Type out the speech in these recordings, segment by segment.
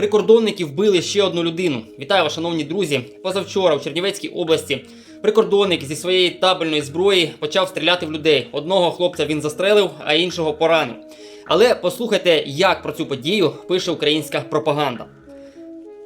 Прикордонники вбили ще одну людину. Вітаю вас, шановні друзі. Позавчора у Чернівецькій області прикордонник зі своєї табельної зброї почав стріляти в людей. Одного хлопця він застрелив, а іншого поранив. Але послухайте, як про цю подію пише українська пропаганда.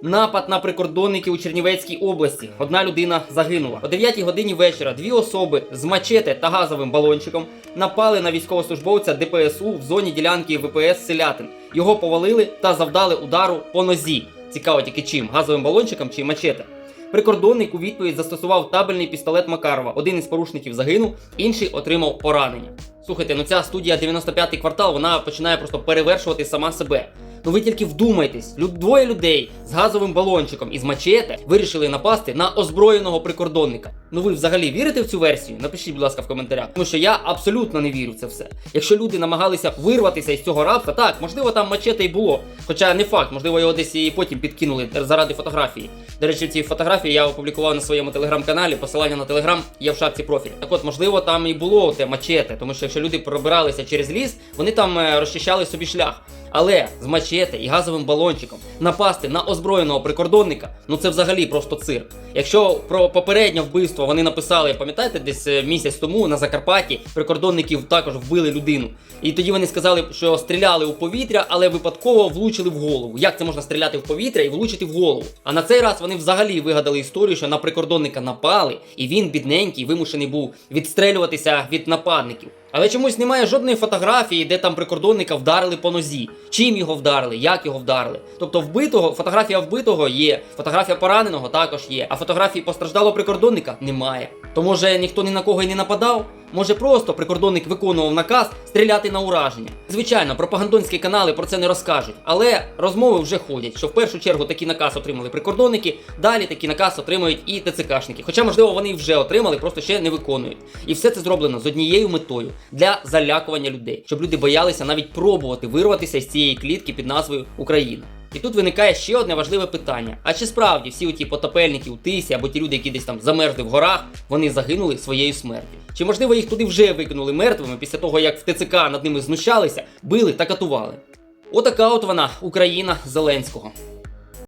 Напад на прикордонників у Чернівецькій області. Одна людина загинула. О 9 годині вечора дві особи з мачете та газовим балончиком напали на військовослужбовця ДПСУ в зоні ділянки ВПС Селятин. Його повалили та завдали удару по нозі. Цікаво тільки чим газовим балончиком чи мачете. Прикордонник у відповідь застосував табельний пістолет Макарова. Один із порушників загинув, інший отримав поранення. Слухайте, ну ця студія 95-й квартал вона починає просто перевершувати сама себе. Ну ви тільки вдумайтесь, люд... двоє людей з газовим балончиком і з мачете вирішили напасти на озброєного прикордонника. Ну ви взагалі вірите в цю версію? Напишіть, будь ласка, в коментарях. Тому що я абсолютно не вірю в це все. Якщо люди намагалися вирватися із цього рабства, так, можливо, там мачете й було. Хоча не факт, можливо, його десь і потім підкинули заради фотографії. До речі, ці фотографії я опублікував на своєму телеграм-каналі. Посилання на телеграм є в шапці профілю. Так от, можливо, там і було те мачете, тому що якщо люди пробиралися через ліс, вони там е, розчищали собі шлях. Але з мачете і газовим балончиком напасти на озброєного прикордонника, ну це взагалі просто цирк. Якщо про попереднє вбивство вони написали, пам'ятаєте, десь е, місяць тому на Закарпатті прикордонників також вбили людину. І тоді вони сказали, що стріляли у повітря, але випадково влучили в голову. Як це можна стріляти в повітря і влучити в голову? А на цей раз вони взагалі вигадали історію, що на прикордонника напали, і він, бідненький, вимушений був відстрелюватися від нападників. Але чомусь немає жодної фотографії, де там прикордонника вдарили по нозі. Чим його вдарили, як його вдарили. Тобто вбитого, фотографія вбитого є, фотографія пораненого також є, а фотографії постраждалого прикордонника немає. То може ніхто ні на кого і не нападав? Може просто прикордонник виконував наказ стріляти на ураження. Звичайно, пропагандонські канали про це не розкажуть, але розмови вже ходять, що в першу чергу такий наказ отримали прикордонники, далі такий наказ отримують і ТЦКшники. Хоча, можливо, вони вже отримали, просто ще не виконують. І все це зроблено з однією метою для залякування людей, щоб люди боялися навіть пробувати вирватися з цієї клітки під назвою Україна. І тут виникає ще одне важливе питання: а чи справді всі ті потопельники у тисі або ті люди, які десь там замерзли в горах, вони загинули своєю смертю? Чи можливо їх туди вже викинули мертвими після того, як в ТЦК над ними знущалися, били та катували? Отака от вона Україна Зеленського.